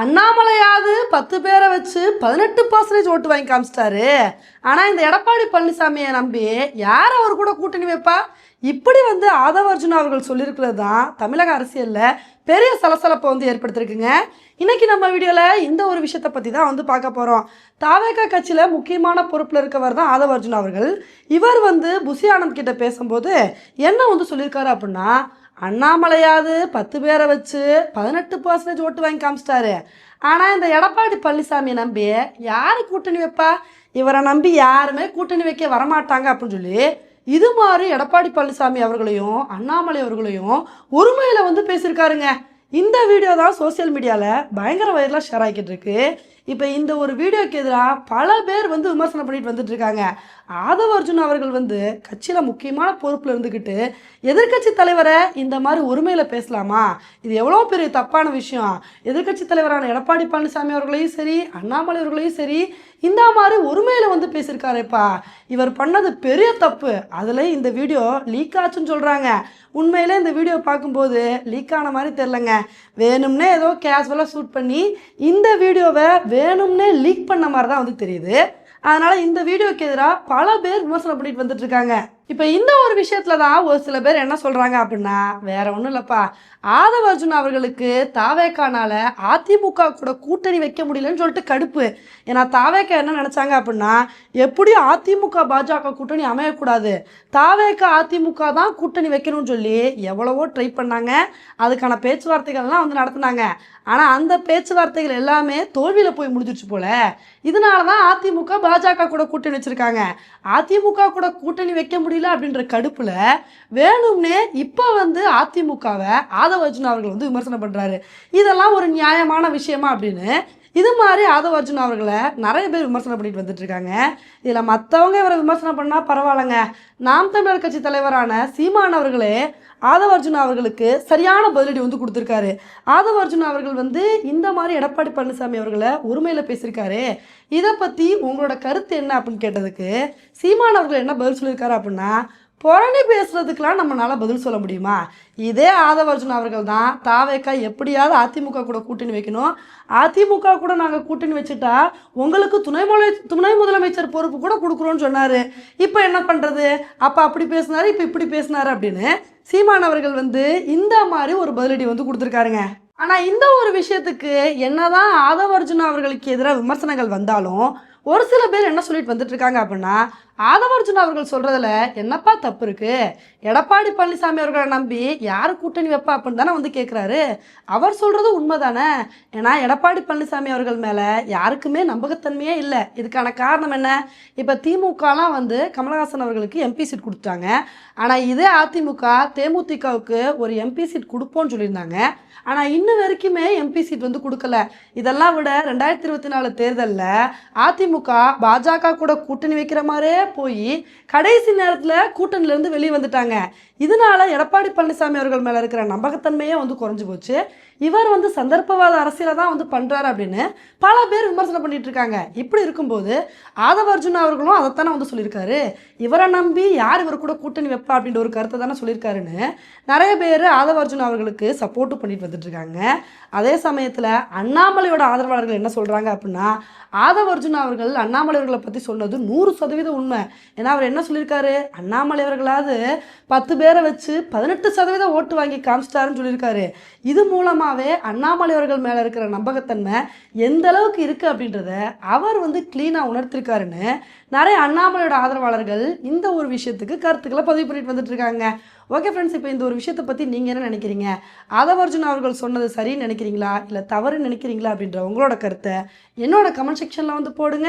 அண்ணாமலையாவது பத்து பேரை வச்சு பதினெட்டு பர்சன்டேஜ் ஓட்டு வாங்கி காமிச்சிட்டாரு. ஆனால் இந்த எடப்பாடி பழனிசாமியை நம்பி யார் அவர் கூட கூட்டணி வைப்பா? இப்படி வந்து ஆதவர்ஜுன் அவர்கள் சொல்லியிருக்கிறது தான் தமிழக அரசியலில் பெரிய சலசலப்பை வந்து ஏற்படுத்திருக்குங்க இன்றைக்கி நம்ம வீடியோவில் இந்த ஒரு விஷயத்தை பற்றி தான் வந்து பார்க்க போகிறோம் தாவேகா கட்சியில் முக்கியமான பொறுப்பில் இருக்கவர் தான் ஆதவர்ஜுனா அவர்கள். இவர் வந்து புசி ஆனந்த் கிட்ட பேசும்போது என்ன வந்து சொல்லியிருக்காரு அப்படின்னா அண்ணாமலையாவது பத்து பேரை வச்சு பதினெட்டு பர்சன்டேஜ் ஓட்டு வாங்கி காமிச்சிட்டாரு. ஆனால் இந்த எடப்பாடி பழனிசாமியை நம்பி யார் கூட்டணி வைப்பா? இவரை நம்பி யாருமே கூட்டணி வைக்க வரமாட்டாங்க அப்படின்னு சொல்லி இது மாதிரி எடப்பாடி பழனிசாமி அவர்களையும் அண்ணாமலை அவர்களையும் ஒருமையில் வந்து பேசியிருக்காருங்க. இந்த வீடியோ தான் சோஷியல் மீடியாவில் பயங்கர வைரலாக ஷேர் ஆகிக்கிட்டு இருக்கு. இப்போ இந்த ஒரு வீடியோக்கு எதிராக பல பேர் வந்து விமர்சனம் பண்ணிட்டு வந்துட்டு இருக்காங்க ஆதவ அர்ஜுன் அவர்கள் வந்து கட்சியில் முக்கியமான பொறுப்பில் இருந்துக்கிட்டு எதிர்க்கட்சி தலைவரை இந்த மாதிரி ஒருமையில் பேசலாமா? இது எவ்வளோ பெரிய தப்பான விஷயம். எதிர்க்கட்சி தலைவரான எடப்பாடி பழனிசாமி அவர்களையும் சரி அண்ணாமலை அவர்களையும் சரி இந்த மாதிரி ஒருமையில் வந்து பேசியிருக்காரேப்பா. இவர் பண்ணது பெரிய தப்பு. அதில் இந்த வீடியோ லீக் ஆச்சுன்னு சொல்கிறாங்க உண்மையிலே இந்த வீடியோ பார்க்கும்போது லீக் ஆன மாதிரி தெரிலங்க வேணும்னே ஏதோ கேஷுவலாக ஷூட் பண்ணி இந்த வீடியோவை வேணும்னே லீக் பண்ண மாதிரி தான் வந்து தெரியுது. அதனால் இந்த வீடியோக்கு எதிராக பல பேர் விமர்சனம் பண்ணிட்டு வந்துட்டு இருக்காங்க. இப்போ இந்த ஒரு விஷயத்துல தான் ஒரு சில பேர் என்ன சொல்கிறாங்க அப்படின்னா வேற ஒன்றும் இல்லைப்பா. ஆதவ அர்ஜுன் அவர்களுக்கு தாவேக்கானால அதிமுக கூட கூட்டணி வைக்க முடியலன்னு சொல்லிட்டு கடுப்பு. ஏன்னா தாவேக்கா என்ன நினச்சாங்க அப்படின்னா எப்படியும் அதிமுக பாஜக கூட்டணி அமையக்கூடாது. தாவேக்கா அதிமுக தான் கூட்டணி வைக்கணும்னு சொல்லி எவ்வளவோ ட்ரை பண்ணாங்க. அதுக்கான பேச்சுவார்த்தைகள்லாம் வந்து நடத்துனாங்க. ஆனால் அந்த பேச்சுவார்த்தைகள் எல்லாமே தோல்வியில் போய் முடிஞ்சிருச்சு போல. இதனால தான் அதிமுக பாஜக கூட கூட்டணி வச்சுருக்காங்க. அதிமுக கூட கூட்டணி வைக்க முடியல அப்படின்ற கடுப்பில் வேணும்னே இப்போ வந்து அதிமுகவை ஆதவ அர்ஜுன் அவர்கள் வந்து விமர்சனம் பண்ணுறாரு இதெல்லாம் ஒரு நியாயமான விஷயமா அப்படின்னு இது மாதிரி ஆதவ அர்ஜுன் அவர்களை நிறைய பேர் விமர்சனம் பண்ணிட்டு வந்துட்டு இருக்காங்க இதில் மற்றவங்க இவரை விமர்சனம் பண்ணால் பரவாயில்லைங்க. நாம் தமிழர் கட்சி தலைவரான சீமான் அவர்களே ஆதவ அர்ஜுன் அவர்களுக்கு சரியான பதிலடி வந்து கொடுத்துருக்காரு. ஆதவ அர்ஜுன் அவர்கள் வந்து இந்த மாதிரி எடப்பாடி பழனிசாமி அவர்களை உரிமையில் பேசியிருக்காரு. இதை பற்றி உங்களோட கருத்து என்ன அப்படின்னு கேட்டதுக்கு சீமான் அவர்கள் என்ன பதில் சொல்லியிருக்காரு அப்படின்னா புரணி பேசுறதுக்கெலாம் நம்மளால் பதில் சொல்ல முடியுமா? இதே ஆதவர்ஜுன் அவர்கள் தான் தாவேக்கா எப்படியாவது அதிமுக கூட கூட்டணி வைக்கணும். அதிமுக கூட நாங்கள் கூட்டணி வச்சுட்டா உங்களுக்கு துணை முதல துணை முதலமைச்சர் பொறுப்பு கூட கொடுக்குறோன்னு சொன்னார். இப்போ என்ன பண்ணுறது அப்போ அப்படி பேசினாரு இப்போ இப்படி பேசினார் அப்படின்னு சீமான் அவர்கள் வந்து இந்த மாதிரி ஒரு பதிலடி வந்து கொடுத்துருக்காருங்க. ஆனால் இந்த ஒரு விஷயத்துக்கு என்னதான் ஆதவ அர்ஜுன் அவர்களுக்கு எதிராக விமர்சனங்கள் வந்தாலும் ஒரு சில பேர் என்ன சொல்லிட்டு வந்துட்டு இருக்காங்க அப்படின்னா ஆதவர்ஜுன் அவர்கள் சொல்றதுல என்னப்பா தப்பு இருக்கு? எடப்பாடி பழனிசாமி அவர்களை நம்பி யார் கூட்டணி வைப்பா அப்படின்னு தானே வந்து கேட்குறாரு அவர் சொல்றது உண்மைதானே? ஏன்னா எடப்பாடி பழனிசாமி அவர்கள் மேலே யாருக்குமே நம்பகத்தன்மையே இல்லை. இதுக்கான காரணம் என்ன? இப்போ திமுகலாம் வந்து கமலஹாசன் அவர்களுக்கு எம்பி சீட் கொடுத்துட்டாங்க. ஆனால் இதே அதிமுக தேமுதிகவுக்கு ஒரு எம்பி சீட் கொடுப்போம்னு சொல்லியிருந்தாங்க. ஆனால் இன்ன வரைக்குமே எம்பி சீட் வந்து கொடுக்கல. இதெல்லாம் விட ரெண்டாயிரத்தி இருபத்தி நாலு தேர்தலில் அதிமுக பாஜக கூட கூட்டணி வைக்கிற மாதிரியே போய் கடைசி நேரத்தில் கூட்டணிலேருந்து வெளியே வந்துட்டாங்க. இதனால எடப்பாடி பழனிசாமி அவர்கள் மேலே இருக்கிற நம்பகத்தன்மையே வந்து குறைஞ்சி போச்சு. இவர் வந்து சந்தர்ப்பவாத அரசியலை தான் வந்து பண்ணுறாரு அப்படின்னு பல பேர் விமர்சனம் பண்ணிட்டு இருக்காங்க. இப்படி இருக்கும்போது ஆதவ அர்ஜுன் அவர்களும் அதைத்தானே வந்து சொல்லியிருக்காரு. இவரை நம்பி யார் இவர் கூட கூட்டணி வைப்பா அப்படின்ற ஒரு கருத்தை தானே சொல்லியிருக்காருன்னு நிறைய பேர் ஆதவ அர்ஜுன் அவர்களுக்கு சப்போர்ட் பண்ணிட்டு வந்துட்டு இருக்காங்க. அதே சமயத்தில் அண்ணாமலையோட ஆதரவாளர்கள் என்ன சொல்கிறாங்க அப்படின்னா ஆதவ அர்ஜுன் அவர்கள் அண்ணாமலை அவர்களை பற்றி சொன்னது நூறு சதவீதம் உண்மை. ஏன்னா அவர் என்ன சொல்லியிருக்காரு? அண்ணாமலை அவர்களாவது பத்து பேரை வச்சு பதினெட்டு சதவீதம் ஓட்டு வாங்கி காமிச்சிட்டாருன்னு சொல்லியிருக்காரு. இது மூலமாகவே அண்ணாமலை அவர்கள் மேலே இருக்கிற நம்பகத்தன்மை எந்த அளவுக்கு இருக்குது அப்படின்றத அவர் வந்து க்ளீனாக உணர்த்திருக்காருன்னு நிறைய அண்ணாமலையோட ஆதரவாளர்கள் இந்த ஒரு விஷயத்துக்கு கருத்துக்களை பதிவு பண்ணிட்டு வந்துட்டு இருக்காங்க ஓகே ஃப்ரெண்ட்ஸ் இப்போ இந்த ஒரு விஷயத்தை பற்றி நீங்கள் என்ன நினைக்கிறீங்க? அதவர்ஜுன் அவர்கள் சொன்னது சரின்னு நினைக்கிறீங்களா? இல்லை தவறுன்னு நினைக்கிறீங்களா அப்படின்ற உங்களோட கருத்தை என்னோட கமெண்ட் செக்ஷனில் வந்து போடுங்க.